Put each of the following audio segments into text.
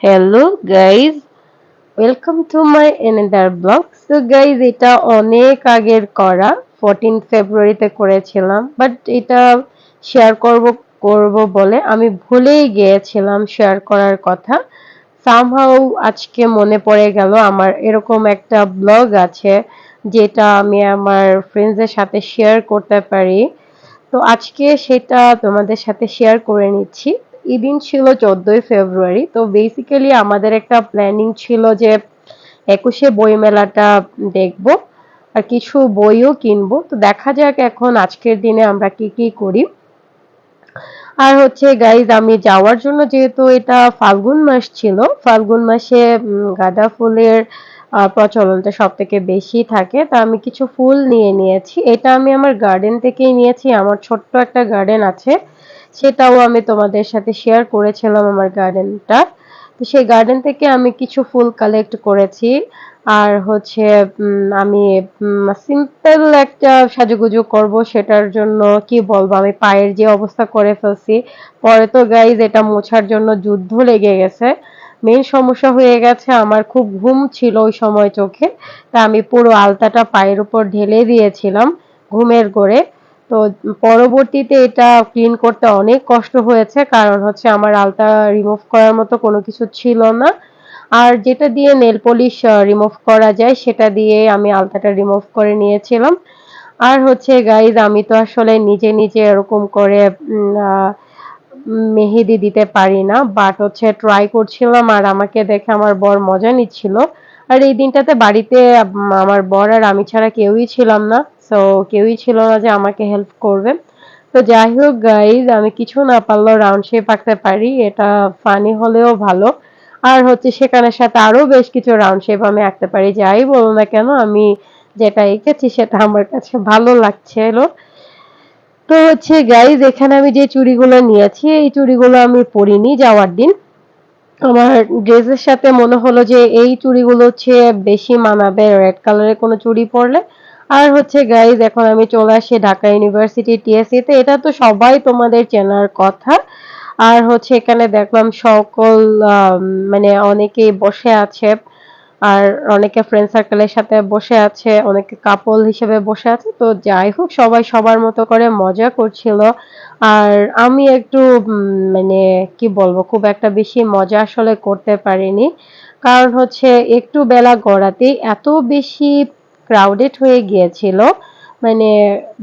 Hello guys welcome to my another blog so guys এটা অনেক আগের করা। ফোরটিন ফেব্রুয়ারিতে করেছিলাম বাট এটা শেয়ার করব করব বলে আমি ভুলেই গিয়েছিলাম শেয়ার করার কথা। সামহাও আজকে মনে পড়ে গেল, আমার এরকম একটা ব্লগ আছে, যেটা আমি আমার ফ্রেন্ডসদের সাথে শেয়ার করতে পারি। তো আজকে সেটা তোমাদের সাথে শেয়ার করে নিচ্ছি। এই দিন ছিল চোদ্দই ফেব্রুয়ারি, তো বেসিক্যালি আমাদের একটা প্ল্যানিং ছিল যে একুশে বই মেলাটা দেখব আর কিছু বইও কিনবো। তো দেখা যাক এখন আজকের দিনে আমরা কি কি করি। আর হচ্ছে গাইজ আমি যাওয়ার জন্য যেহেতু এটা ফাল্গুন মাস ছিল, ফাল্গুন মাসে গাঁদা ফুলের প্রচলনটা সব থেকে বেশি থাকে। তা আমি কিছু ফুল নিয়ে নিয়েছি। এটা আমি আমার গার্ডেন থেকেই নিয়েছি। আমার ছোট্ট একটা গার্ডেন আছে। সেটাও আমি তোমাদের সাথে শেয়ার করেছিলাম আমার গার্ডেনটা তো সেই গার্ডেন থেকে আমি কিছু ফুল কালেক্ট করেছি। আর হচ্ছে আমি সিম্পল একটা সাজুগুজু করব সেটার জন্য কি বলব, আমি পায়ের যে অবস্থা করে ফেলছি। পরে তো গাইজ এটা মোছার জন্য যুদ্ধ লেগে গেছে। মেন সমস্যা হয়ে গেছে, আমার খুব ঘুম ছিল ওই সময় চোখে। তা আমি পুরো আলতাটা পায়ের উপর ঢেলে দিয়েছিলাম ঘুমের গড়ে। তো পরবর্তীতে এটা ক্লিন করতে অনেক কষ্ট হয়েছে, কারণ হচ্ছে আমার আলতা রিমুভ করার মতো কোনো কিছু ছিল না। আর যেটা দিয়ে নেল পলিশ রিমুভ করা যায়, সেটা দিয়ে আমি আলতাটা রিমুভ করে নিয়েছিলাম। আর হচ্ছে গাইজ আমি তো আসলে নিজে নিজে এরকম করে মেহেদি দিতে পারি না বাট হচ্ছে ট্রাই করছিলাম আর আমাকে দেখে আমার বর মজা নিচ্ছিল। আর এই দিনটাতে বাড়িতে আমার বর আর আমি ছাড়া কেউই ছিলাম না। সো কেউই ছিল না যে আমাকে হেল্প করবে। তো যাই হোক গাইজ আমি কিছু না পারলেও রাউন্ড শেপ আঁকতে পারি, এটা ফানি হলেও ভালো। আর হচ্ছে সেখানের সাথে আরও বেশ কিছু রাউন্ড শেপ আমি আঁকতে পারি। যাই বলো না কেন, আমি যেটা এঁকেছি সেটা আমার কাছে ভালো লাগছিল। তো হচ্ছে গাইজ এখানে আমি যে চুড়িগুলো নিয়েছি, এই চুড়িগুলো আমি পরিনি যাওয়ার দিন। আমার ড্রেসের সাথে মনে হলো যে এই চুড়িগুলো হচ্ছে বেশি মানাবে রেড কালারের কোনো চুড়ি পরলে। আর হচ্ছে গাইজ এখন আমি চলে আসি ঢাকা ইউনিভার্সিটি টিএসসিতে এটা তো সবাই তোমাদের চেনার কথা। আর হচ্ছে এখানে দেখলাম সকল মানে অনেকেই বসে আছে। আর অনেকে ফ্রেন্ড সার্কেলের সাথে বসে আছে, অনেকে কাপল হিসেবে বসে আছে। তো যাই হোক, সবাই সবার মতো করে মজা করছিল। আর আমি একটু মানে কি বলব, খুব একটা বেশি মজা আসলে করতে পারিনি। কারণ হচ্ছে একটু বেলা গড়াতেই এত বেশি ক্রাউডেড হয়ে গিয়েছিল। মানে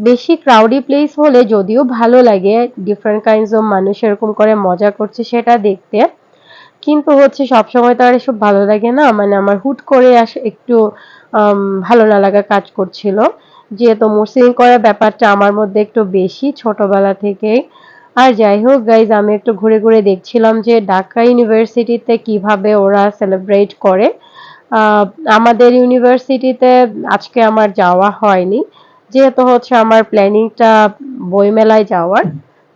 বেশি ক্রাউডি প্লেস হলে যদিও ভালো লাগে ডিফারেন্ট কাইন্ডস অফ মানুষ এরকম করে মজা করছে সেটা দেখতে। কিন্তু হচ্ছে সবসময় তো আর এসব ভালো লাগে না মানে আমার হুট করে আসে একটু ভালো না লাগা কাজ করছিল। যেহেতু মুসলিম করার ব্যাপারটা আমার মধ্যে একটু বেশি ছোটবেলা থেকেই। আর যাই হোক গাইজ আমি একটু ঘুরে ঘুরে দেখছিলাম যে ঢাকা ইউনিভার্সিটিতে কীভাবে ওরা সেলিব্রেট করে। আমাদের ইউনিভার্সিটিতে আজকে আমার যাওয়া হয়নি। যেহেতু হচ্ছে আমার প্ল্যানিংটা বইমেলায় যাওয়ার।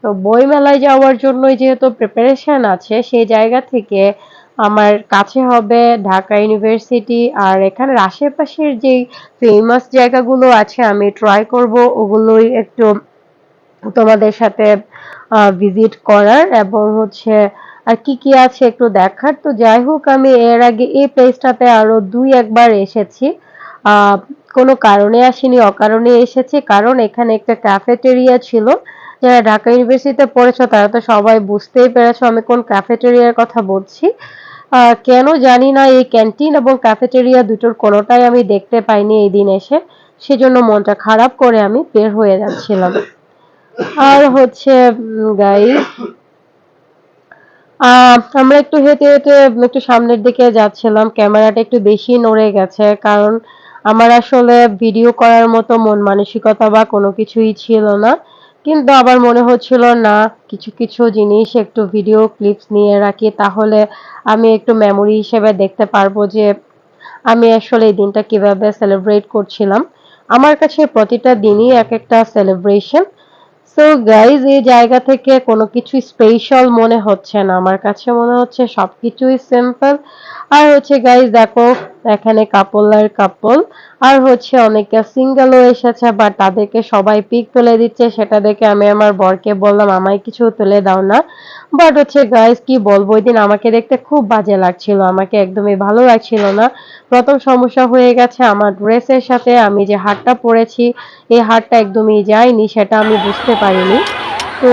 তো বইমেলায় যাওয়ার জন্যই যেহেতু প্রিপারেশন আছে, সেই জায়গা থেকে আমার কাছে হবে ঢাকা ইউনিভার্সিটি। আর এখানের আশেপাশের যেই ফেমাস জায়গাগুলো আছে, আমি ট্রাই করব ওগুলোই একটু তোমাদের সাথে ভিজিট করার। এবং হচ্ছে আর কি কি আছে একটু দেখার? তো যাই হোক, আমি এর আগে এই প্লেসটাতে আরও দুই, একবার এসেছি। কোনো কারণে আসিনি, অকারণে এসেছি। কারণ এখানে একটা ক্যাফেটেরিয়া ছিল। যারা ঢাকা ইউনিভার্সিটিতে পড়েছ, তারা তো সবাই বুঝতেই পেরেছ আমি কোন ক্যাফেটেরিয়ার কথা বলছি। কেন জানি না, এই ক্যান্টিন এবং ক্যাফেটেরিয়া দুটোর কোনোটাই আমি দেখতে পাইনি এই দিন এসে। সেজন্য মনটা খারাপ করে আমি বের হয়ে যাচ্ছিলাম। আর হচ্ছে গাই আমরা একটু হেঁটে হেঁটে একটু সামনের দিকে যাচ্ছিলাম। ক্যামেরাটা একটু বেশি নড়ে গেছে, কারণ আমার আসলে ভিডিও করার মতো মন মানসিকতা বা কোনো কিছুই ছিল না। কিন্তু আবার মনে হচ্ছিল, না, কিছু কিছু জিনিস একটু ভিডিও ক্লিপস নিয়ে রাখি, তাহলে আমি একটু মেমোরি হিসেবে দেখতে পারব যে আমি আসলে এই দিনটা কীভাবে সেলিব্রেট করছিলাম। আমার কাছে প্রতিটা দিনই এক একটা সেলিব্রেশন সো গাইজ এই জায়গা থেকে কোনো কিছু স্পেশাল মনে হচ্ছে না। আমার কাছে মনে হচ্ছে সব কিছুই সিম্পল আর হচ্ছে গাইজ দেখো, এখানে কাপল আর কাপল আর হচ্ছে অনেকে সিঙ্গেলও এসেছে বা তাদেরকে সবাই পিক তুলে দিচ্ছে, সেটা দেখে আমি আমার বরকে বললাম, আমায় কিছু তুলে দাও না। বাট হচ্ছে গাইজ কি বলব, ওই দিন আমাকে দেখতে খুব বাজে লাগছিল, আমাকে একদমই ভালো লাগছিল না। প্রথম সমস্যা হয়ে গেছে আমার ড্রেসের সাথে, আমি যে হারটা পরেছি, এই হারটা একদমই যায়নি, সেটা আমি বুঝতে পারিনি। তো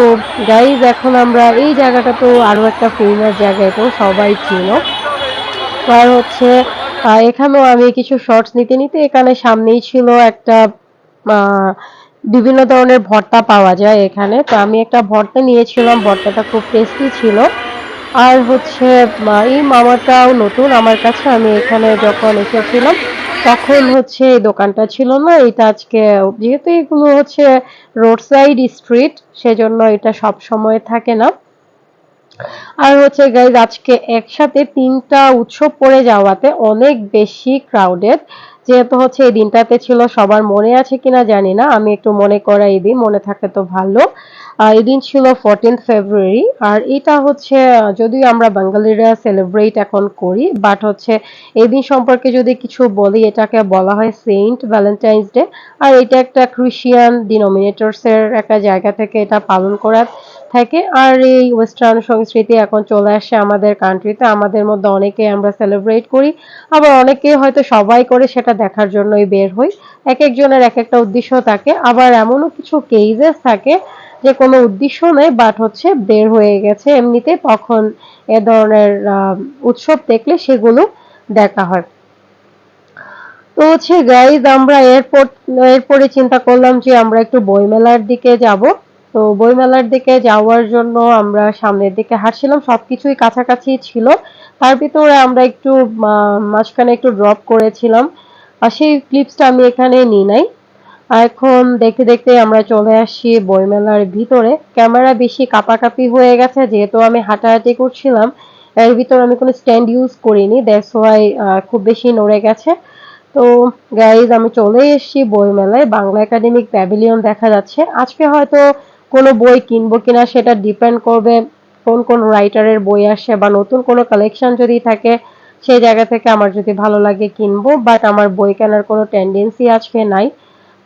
গাইজ এখন আমরা এই জায়গাটা তো আরও একটা ফেমাস জায়গা এটাও সবাই চিনো। আর হচ্ছে এখানেও আমি কিছু শর্টস নিতে নিতে এখানে সামনেই ছিল একটা বিভিন্ন ধরনের ভর্তা পাওয়া যায় এখানে। তো আমি একটা ভর্তা নিয়েছিলাম, ভর্তাটা খুব টেস্টি ছিল। আর হচ্ছে এই মামাটাও নতুন, আমার কাছে আমি এখানে যখন এসেছিলাম, তখন হচ্ছে এই দোকানটা ছিল না, এটা আজকে, যেহেতু এগুলো হচ্ছে রোড সাইড স্ট্রিট সেজন্য এটা সব সময় থাকে না। আর হচ্ছে গাইজ আজকে একসাথে তিনটা উৎসব পড়ে যাওয়াতে অনেক বেশি ক্রাউডেড যেহেতু হচ্ছে, এই দিনটাতে ছিল, সবার মনে আছে কিনা জানি না। আমি একটু মনে করাই দিই, মনে থাকে তো ভালো। এই ছিল ফোরটিন্থ ফেব্রুয়ারি আর এটা হচ্ছে যদিও আমরা বাঙালিরা সেলিব্রেট এখন করি বাট হচ্ছে এই দিন সম্পর্কে যদি কিছু বলি, এটাকে বলা হয় সেন্ট ভ্যালেন্টাইন্স ডে আর এটা একটা ক্রিশ্চিয়ান ডিনোমিনেটরস এর একটা জায়গা থেকে এটা পালন করা থাকে। আর এই ওয়েস্টার্ন সংস্কৃতি এখন চলে আসে আমাদের কান্ট্রিতে আমাদের মধ্যে অনেকে আমরা সেলিব্রেট করি, আবার অনেকে হয়তো সবাই করে সেটা দেখার জন্যই বের হই। এক একজনের এক একটা উদ্দেশ্য থাকে, আবার এমনও কিছু কেজেস থাকে যে কোনো উদ্দেশ্য নেই বাট হচ্ছে বের হয়ে গেছে। এমনিতে তখন এ ধরনের উৎসব দেখলে সেগুলো দেখা হয়। তো হচ্ছে গাইজ আমরা এরপর, এরপরে চিন্তা করলাম যে আমরা একটু বইমেলার দিকে যাব। তো বইমেলার দিকে যাওয়ার জন্য আমরা সামনের দিকে হাঁটছিলাম, সবকিছুই কাছাকাছি ছিল। তার ভিতরে আমরা একটু মাঝখানে একটু ড্রপ করেছিলাম। আর সেই ক্লিপসটা আমি এখানে নিই নাই। এখন দেখতে দেখতে আমরা চলে আসছি বইমেলার ভিতরে। ক্যামেরা বেশি কাপাকাপি হয়ে গেছে, যেহেতু আমি হাঁটাহাঁটি করছিলাম। এর ভিতর আমি কোনো স্ট্যান্ড ইউজ করিনি দ্যাটস ওয়াই খুব বেশি নড়ে গেছে। তো গাইজ আমি চলে এসেছি বইমেলায়। বাংলা একাডেমিক প্যাভিলিয়ন দেখা যাচ্ছে। আজকে হয়তো কোনো বই কিনবো কিনা সেটা ডিপেন্ড করবে কোন কোন রাইটারের বই আসে বা নতুন কোনো কালেকশন যদি থাকে, সেই জায়গা থেকে আমার যদি ভালো লাগে কিনবো। বাট আমার বই কেনার কোনো টেন্ডেন্সি আজকে নাই।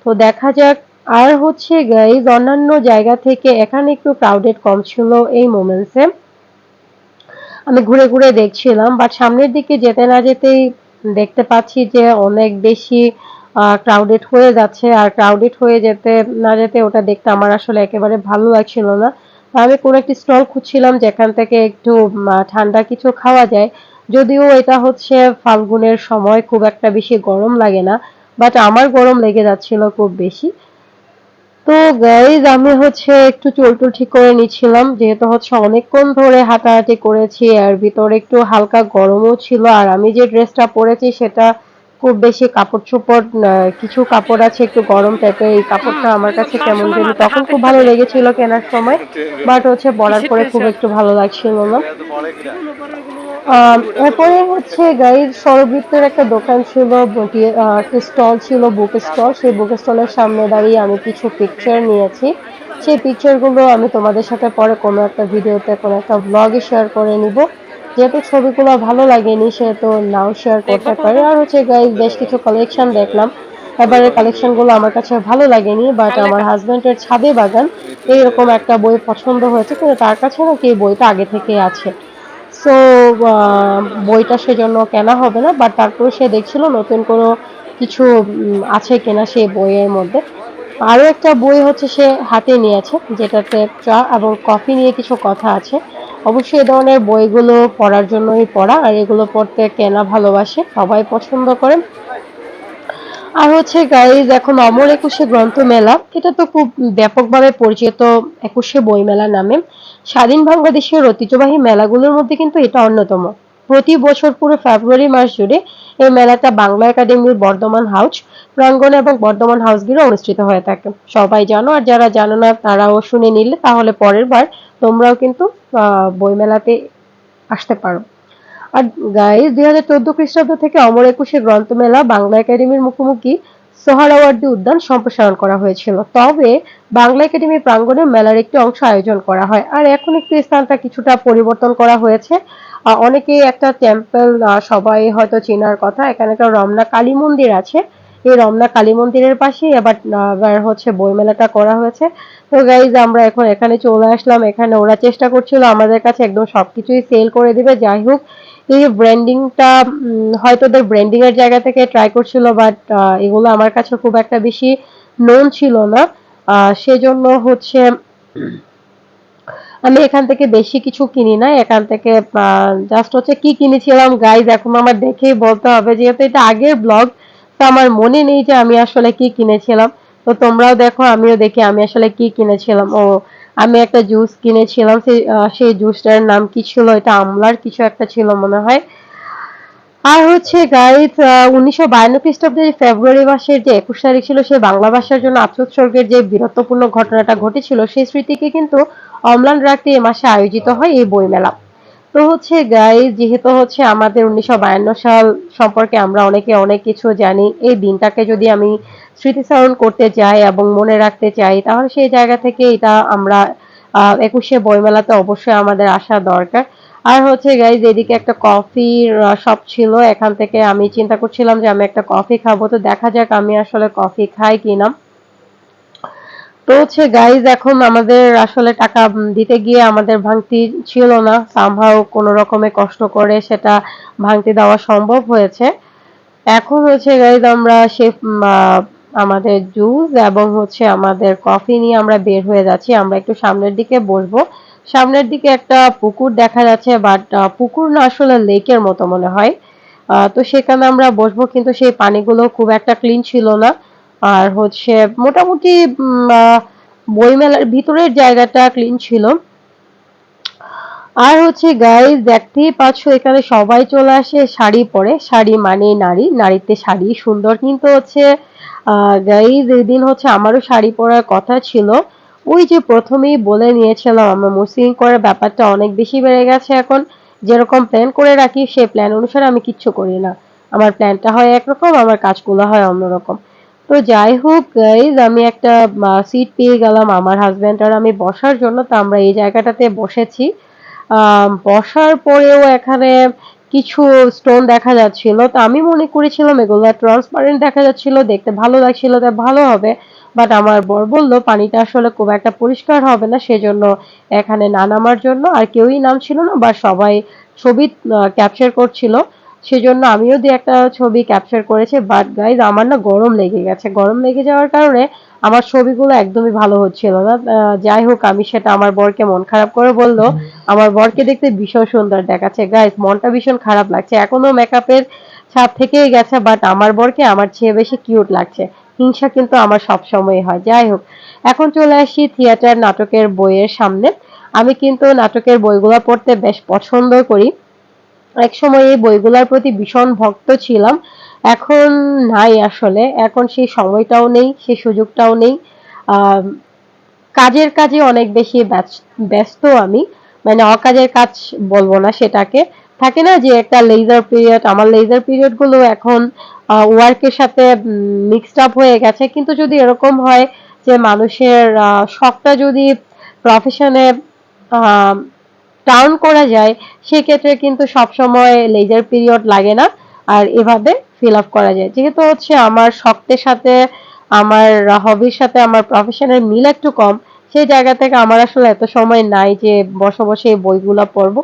তো দেখা যাক। আর হচ্ছে গাইজ অন্যান্য জায়গা থেকে এখানে একটু ক্রাউডেড কম ছিল এই মোমেন্টসে আমি ঘুরে ঘুরে দেখছিলাম বাট সামনের দিকে যেতে না যেতেই দেখতে পাচ্ছি যে অনেক বেশি ক্রাউডেড হয়ে যাচ্ছে। আর ক্রাউডেড হয়ে যেতে না যেতে ওটা দেখতে আমার আসলে একেবারে ভালো লাগছিল না। আমি কোনো একটি স্টল খুঁজছিলাম যেখান থেকে একটু ঠান্ডা কিছু খাওয়া যায়। যদিও এটা হচ্ছে ফাল্গুনের সময় খুব একটা বেশি গরম লাগে না। বাট আমার গরম লেগে যাচ্ছিল খুব বেশি। তো গাইজ আমি হচ্ছে একটু চুল টুল ঠিক করে নিচ্ছিলাম। যেহেতু হচ্ছে অনেকক্ষণ ধরে হাঁটাহাঁটি করেছি আর ভিতরে একটু হালকা গরমও ছিল। আর আমি যে ড্রেসটা পরেছি, সেটা খুব বেশি কাপড় চোপড় কিছু কাপড় আছে, একটু গরম টাইপের এই কাপড়টা আমার কাছে কেমন জানি তখন খুব ভালো লেগেছিল কেনার সময়। বাট হচ্ছে পরার পরে খুব একটু ভালো লাগছিল না। এরপরে হচ্ছে গাইড সরবৃত্তের একটা দোকান ছিল বটি- একটা স্টল ছিল বুক স্টল। সেই বুক স্টলের সামনে দাঁড়িয়ে আমি কিছু পিকচার নিয়েছি। সেই পিকচারগুলো আমি তোমাদের সাথে পরে কোনো একটা ভিডিওতে কোনো একটা ব্লগে শেয়ার করে নিব। যেহেতু ছবিগুলো ভালো লাগেনি সেহেতু নাও শেয়ার করতে পারি। আর হচ্ছে গাইড বেশ কিছু কালেকশন দেখলাম। এবারের কালেকশনগুলো আমার কাছে ভালো লাগেনি বাট আমার হাজবেন্ডের ছাদে বাগান এইরকম একটা বই পছন্দ হয়েছে কিন্তু তার কাছে নাকি এই বইটা আগে থেকে আছে। সো বইটা সেজন্য কেনা হবে না বাট তারপরে সে দেখছিল নতুন কোনো কিছু আছে কেনা সেই বইয়ের মধ্যে। আরও একটা বই হচ্ছে সে হাতে নিয়েছে, যেটাতে চা এবং কফি নিয়ে কিছু কথা আছে। অবশ্যই এ ধরনের বইগুলো পড়ার জন্যই পড়া, আর এগুলো পড়তে কেনা ভালোবাসে, সবাই পছন্দ করে আর হচ্ছে গাইজ এখন অমর একুশে গ্রন্থ মেলা এটা তো খুব ব্যাপকভাবে পরিচিত একুশে বই মেলা নামে। স্বাধীন বাংলাদেশের ঐতিহ্যবাহী মেলাগুলোর মধ্যে কিন্তু এটা অন্যতম। প্রতি বছর পুরো ফেব্রুয়ারি মাস জুড়ে এই মেলাটা বাংলা একাডেমির বর্ধমান হাউস, প্রাঙ্গণ এবং বর্ধমান হাউস অনুষ্ঠিত হয়ে থাকে। সবাই জানো, আর যারা জানো না, তারাও শুনে নিলে, তাহলে পরের বার তোমরাও কিন্তু বইমেলাতে আসতে পারো। আর গাইজ দুই হাজার চোদ্দ খ্রিস্টাব্দ থেকে অমর একুশে গ্রন্থমেলা বাংলা একাডেমির মুখোমুখি সোহরাওয়ার্দী উদ্যান সম্প্রসারণ করা হয়েছিল। তবে বাংলা একাডেমি প্রাঙ্গণে মেলার একটি অংশ আয়োজন করা হয়। আর এখন একটু স্থানটা কিছুটা পরিবর্তন করা হয়েছে। আহ, অনেকেই একটা টেম্পল সবাই হয়তো চেনার কথা এখানে একটা রমনা কালী মন্দির আছে। এই রমনা কালী মন্দিরের পাশেই আবার হচ্ছে বইমেলাটা করা হয়েছে। তো গাইজ আমরা এখন এখানে চলে আসলাম। এখানে ওরা চেষ্টা করছিল আমাদের কাছে একদম সবকিছুই সেল করে দিবে। যাই হোক এই ব্র্যান্ডিংটা হয়তো ওদের ব্র্যান্ডিং এর জায়গা থেকে ট্রাই করছিল বাট এগুলো আমার কাছে খুব একটা বেশি নোন ছিল না। সেজন্য হচ্ছে আমি এখান থেকে বেশি কিছু কিনি না এখান থেকে জাস্ট হচ্ছে কি কিনেছিলাম গাইজ এখন আমার দেখেই বলতে হবে। যেহেতু এটা আগের ব্লগ তো আমার মনে নেই যে আমি আসলে কি কিনেছিলাম। তো তোমরাও দেখো, আমিও দেখি আমি আসলে কি কিনেছিলাম। ও আমি একটা জুস কিনেছিলাম সেই সেই জুসটার নাম কি ছিল? এটা আমলার কিছু একটা ছিল মনে হয়। আর হচ্ছে গাইজ উনিশশো বায়ান্ন খ্রিস্টাব্দের ফেব্রুয়ারি মাসের যে একুশ তারিখ ছিল সেই বাংলা ভাষার জন্য আত্মোৎসর্গের যে বীরত্বপূর্ণ ঘটনাটা ঘটেছিল, সেই স্মৃতিকে কিন্তু অম্লান রাখতে এ মাসে আয়োজিত হয় এই বইমেলা। তো হচ্ছে গাইজ যেহেতু হচ্ছে আমাদের উনিশশো বায়ান্ন সাল সম্পর্কে আমরা অনেকে অনেক কিছু জানি, এই দিনটাকে যদি আমি স্মৃতিচারণ করতে চাই এবং মনে রাখতে চাই, তাহলে সেই জায়গা থেকে এটা আমরা একুশে বইমেলাতে অবশ্যই আমাদের আসা দরকার। আর হচ্ছে গাইজ এদিকে একটা কফির শপ ছিল, এখান থেকে আমি চিন্তা করছিলাম যে আমি একটা কফি খাব, তো দেখা যাক আমি আসলে কফি খাই কিনা। তো হচ্ছে গাইজ এখন আমাদের আসলে টাকা দিতে গিয়ে আমাদের ভাঙতি ছিল না। সামহাও কোনো রকমে কষ্ট করে সেটা ভাঙতি দেওয়া সম্ভব হয়েছে। এখন হচ্ছে গাইজ আমরা সে আমাদের জুস এবং হচ্ছে আমাদের কফি নিয়ে আমরা বের হয়ে যাচ্ছি। আমরা একটু সামনের দিকে বসবো। সামনের দিকে একটা পুকুর দেখা যাচ্ছে বাট পুকুর না আসলে লেকের মতো মনে হয়। তো সেখানে আমরা বসবো, কিন্তু সেই পানিগুলো খুব একটা ক্লিন ছিল না। আর হচ্ছে মোটামুটি বইমেলার ভিতরের জায়গাটা ক্লিন ছিল। আর হচ্ছে গাইজ দেখতেই পাচ্ছ এখানে সবাই চলে আসে শাড়ি পরে। শাড়ি মানে নারী, নারীতে শাড়ি সুন্দর। কিন্তু হচ্ছে গাইজ এদিন হচ্ছে আমারও শাড়ি পরার কথা ছিল। ওই যে প্রথমেই বলে নিয়েছিলাম, আমরা মুসলিম করার ব্যাপারটা অনেক বেশি বেড়ে গেছে এখন। যেরকম প্ল্যান করে রাখি সেই প্ল্যান অনুসারে আমি কিচ্ছু করি না। আমার প্ল্যানটা হয় একরকম, আমার কাজগুলো হয় অন্যরকম। তো যাই হোক গাইজ আমি একটা সিট পেয়ে গেলাম আমার হাজব্যান্ড আর আমি বসার জন্য, তো আমরা এই জায়গাটাতে বসেছি। বসার পরেও এখানে কিছু স্টোন দেখা যাচ্ছিল। তো আমি মনে করেছিলাম এগুলো ট্রান্সপারেন্ট দেখা যাচ্ছিল, দেখতে ভালো লাগছিল তাই ভালো হবে। বাট আমার বর বলল, পানিটা আসলে খুব একটা পরিষ্কার হবে না, সেজন্য এখানে না নামার জন্য। আর কেউই নামছিল না বা সবাই ছবি ক্যাপচার করছিল। সেজন্য আমিও দু একটা ছবি ক্যাপচার করেছি বাট গাইজ আমার না গরম লেগে গেছে। গরম লেগে যাওয়ার কারণে আমার ছবিগুলো একদমই ভালো হচ্ছিল না। যাই হোক আমি সেটা আমার বরকে মন খারাপ করে বলল। আমার বরকে দেখতে ভীষণ সুন্দর দেখাচ্ছে। গাইজ মনটা ভীষণ খারাপ লাগছে। এখনও মেকআপের ছাপ থেকেই গেছে বাট আমার বরকে আমার চেয়ে বেশি কিউট লাগছে। হিংসা কিন্তু আমার সব সময় হয়। যাই হোক এখন চলে আসি থিয়েটার নাটকের বইয়ের সামনে। আমি কিন্তু নাটকের বইগুলো পড়তে বেশ পছন্দ করি। এক সময় এই বইগুলোর প্রতি ভীষণ ভক্ত ছিলাম। এখন নাই আসলে। এখন সেই সময়টাও নেই, সেই সুযোগটাও নেই। কাজের কাজে অনেক বেশি ব্যস- ব্যস্ত আমি। মানে অকাজের কাজ বলব না সেটাকে। থাকে না যে একটা লেজার পিরিয়ড আমার লেজার পিরিয়ডগুলো এখন ওয়ার্কের সাথে মিক্সড আপ হয়ে গেছে। কিন্তু যদি এরকম হয় যে মানুষের শখটা যদি প্রফেশনে টার্ন করা যায়, সেক্ষেত্রে কিন্তু সবসময় লেজার পিরিয়ড লাগে না, আর এভাবে ফিল আপ করা যায়। যেহেতু হচ্ছে আমার শক্তের সাথে, আমার হবির সাথে, আমার প্রফেশনের মিল একটু কম, সেই জায়গা থেকে আমার আসলে এত সময় নাই যে বসে বসে এই বইগুলো পড়ব।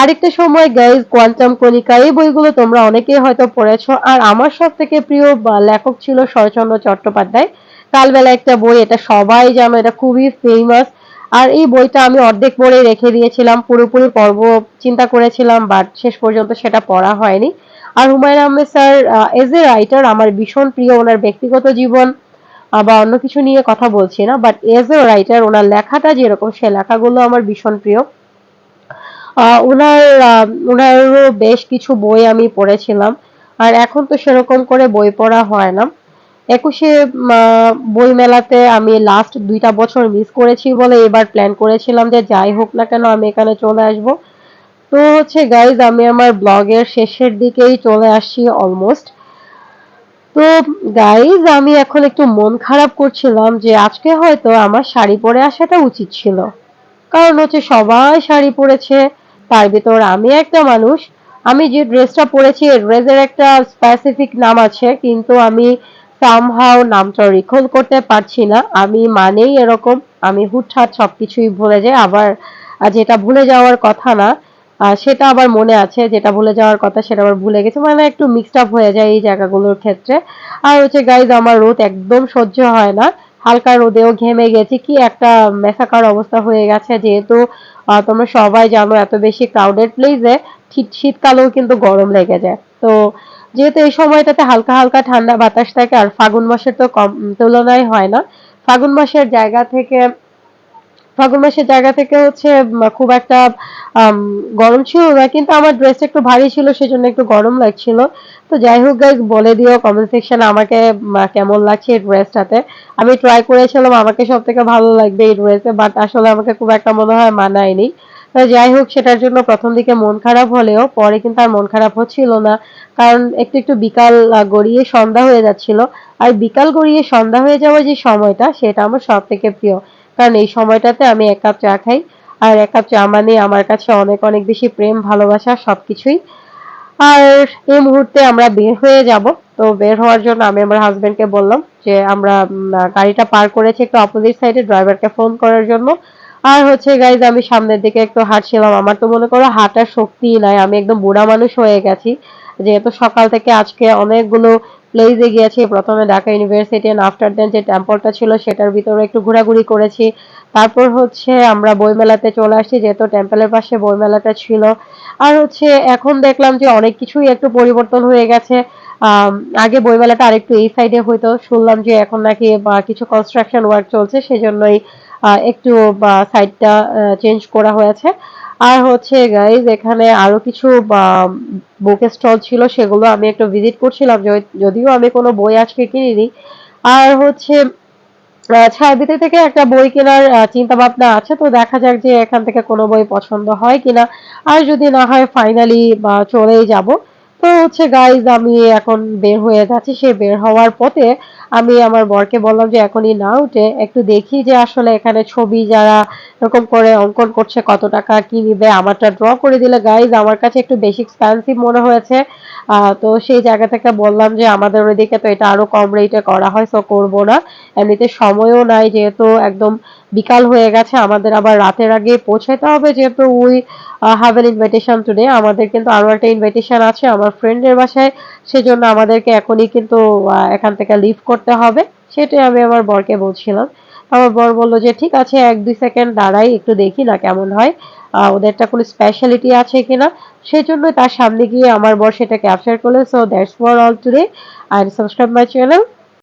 আরেকটা সময় গাইজ কোয়ান্টাম কণিকা, এই বইগুলো তোমরা অনেকেই হয়তো পড়েছো, আর আমার সব থেকে প্রিয় লেখক ছিল শরৎচন্দ্র চট্টোপাধ্যায়। কালবেলা একটা বই, এটা সবাই জানো, এটা খুবই ফেমাস আর এই বইটা আমি অর্ধেক পড়ে রেখে দিয়েছিলাম। পুরোপুরি পর্ব চিন্তা করেছিলাম বাট শেষ পর্যন্ত সেটা পড়া হয়নি। আর Humayun Ahmed sir as a writer আমার ভীষণ প্রিয় ওনার ব্যক্তিগত জীবন বা অন্য কিছু নিয়ে কথা বলছি না বাট এজ এ রাইটার ওনার লেখাটা যেরকম, সে লেখাগুলো আমার ভীষণ প্রিয়। ওনার ওনারও বেশ কিছু বই আমি পড়েছিলাম, আর এখন তো সেরকম করে বই পড়া হয় না। একুশে বই মেলাতে আমি লাস্ট দুইটা বছর মিস করেছি বলে এবার প্ল্যান করেছিলাম যে যাই হোক না কেন আমি এখানে চলে আসব। তো হচ্ছে গাইজ আমি আমার ব্লগের শেষের দিকেই চলে আসছি অলমোস্ট তো গাইজ আমি এখন একটু মন খারাপ করছিলাম যে আজকে হয়তো আমার শাড়ি পরে আসাটা উচিত ছিল। কারণ হচ্ছে সবাই শাড়ি পরেছে, তার ভিতর আমি একটা মানুষ। আমি যে ড্রেসটা পরেছি ড্রেসের একটা স্পেসিফিক নাম আছে, কিন্তু আমি সামহাও নামটা রিকল করতে পারছি না। আমি মানেই এরকম, আমি হুটহাট সবকিছুই ভুলে যাই। আবার যেটা ভুলে যাওয়ার কথা না সেটা আবার মনে আছে, যেটা ভুলে যাওয়ার কথা সেটা আবার ভুলে গেছে। মানে একটু মিক্সড আপ হয়ে যায় এই জায়গাগুলোর ক্ষেত্রে। আর হচ্ছে গাইজ আমার রোদ একদম সহ্য হয় না। হালকা রোদেও ঘেমে গেছি। কি একটা মেসাকার অবস্থা হয়ে গেছে। যেহেতু তোমরা সবাই জানো এত বেশি ক্রাউডেড প্লেসে শীতকালেও কিন্তু গরম লেগে যায়। তো যেহেতু এই সময়টাতে হালকা হালকা ঠান্ডা বাতাস থাকে, আর ফাগুন মাসের তো কম তুলনায় হয় না। ফাগুন মাসের জায়গা থেকে, ফাগুন মাসের জায়গা থেকে হচ্ছে খুব একটা গরম ছিল না, কিন্তু আমার ড্রেসটা একটু ভারী ছিল, সেজন্য একটু গরম লাগছিল। তো যাই হোক গাইজ বলে দিও কমেন্ট সেকশনে আমাকে কেমন লাগছে এই ড্রেসটাতে আমি ট্রাই করেছিলাম, আমাকে সব থেকে ভালো লাগবে এই ড্রেসে বাট আসলে আমাকে খুব একটা মনে হয় মানায়নি। তো যাই হোক, সেটার জন্য প্রথম দিকে মন খারাপ হলেও পরে কিন্তু আর মন খারাপ হচ্ছিল না। কারণ একটু একটু বিকাল গড়িয়ে সন্ধ্যা হয়ে যাচ্ছিল। আর বিকাল গড়িয়ে সন্ধ্যা হয়ে যাওয়ার যে সময়টা, সেটা আমার সব থেকে প্রিয়। কারণ এই সময়টাতে আমি এক কাপ চা খাই। আর এক কাপ চা মানে আমার কাছে অনেক অনেক বেশি প্রেম, ভালোবাসা, সবকিছুই। আর এই মুহূর্তে আমরা বের হয়ে যাব। তো বের হওয়ার জন্য আমি আমার হাজবেন্ডকে বললাম যে, আমরা গাড়িটা পার করেছি একটু অপোজিট সাইডে ড্রাইভারকে ফোন করার জন্য। আর হচ্ছে গাইজ আমি সামনের দিকে একটু হাঁটছিলাম। আমার তো মনে করো হাঁটার শক্তিই নাই। আমি একদম বুড়া মানুষ হয়ে গেছি। যেহেতু সকাল থেকে আজকে অনেকগুলো প্লেসে গিয়েছি। প্রথমে Dhaka university and after then যে টেম্পলটা ছিল, সেটার ভিতরে একটু ঘোরাঘুরি করেছি। তারপর হচ্ছে আমরা বইমেলাতে চলে আসছি, যেহেতু টেম্পলের পাশে বইমেলাটা ছিল। আর হচ্ছে এখন দেখলাম যে অনেক কিছুই একটু পরিবর্তন হয়ে গেছে। আগে বইমেলাটা আরেকটু এই সাইডে হইতো। শুনলাম যে এখন নাকি কিছু কনস্ট্রাকশন ওয়ার্ক চলছে, সেজন্যই একটু সাইডটা চেঞ্জ করা হয়েছে। আর হচ্ছে গাইজ এখানে আরও কিছু বুক স্টল ছিল, সেগুলো আমি একটু ভিজিট করছিলাম, যদিও আমি কোনো বই আজকে কিনিনি। আর হচ্ছে ছায়াবিতে থেকে একটা বই কেনার চিন্তা ভাবনা আছে, তো দেখা যাক যে এখান থেকে কোনো বই পছন্দ হয় কিনা। আর যদি না হয় ফাইনালি বা, চলেই যাব। তো হচ্ছে গাইজ আমি এখন বের হয়ে যাচ্ছি, সে বের হওয়ার পথে আমি আমার বরকে বললাম যে এখনই না উঠে একটু দেখি যে আসলে এখানে ছবি যারা এরকম করে অঙ্কন করছে কত টাকা কি নিবে, আমারটা ড্র করে দিলে গাইজ আমার কাছে একটু বেশি এক্সপেন্সিভ মনে হয়েছে। তো সেই জায়গা থেকে বললাম যে আমাদের ওইদিকে তো এটা আরও কম রেটে করা হয় তো করব না। এমনিতে সময়ও নাই যেহেতু একদম বিকাল হয়ে গেছে, আমাদের আবার রাতের আগে পৌঁছাতে হবে যেহেতু we have an invitation today আমাদের কিন্তু আরও একটা ইনভাইটেশন আছে, আমার ফ্রেন্ডের বাসায়। সেজন্য আমাদেরকে এখনই কিন্তু এখান থেকে লিভ করতে হবে। সেটাই আমি আমার বরকে বলছিলাম। আমার বর বলল যে, ঠিক আছে, এক দুই সেকেন্ড দাঁড়াই, একটু দেখি না কেমন হয়। ওদেরটা কোনো স্পেশালিটি আছে কিনা? সেজন্য তার সামনে গিয়ে আমার বর সেটা ক্যাপচার করল। So that's for all today I subscribe my channel.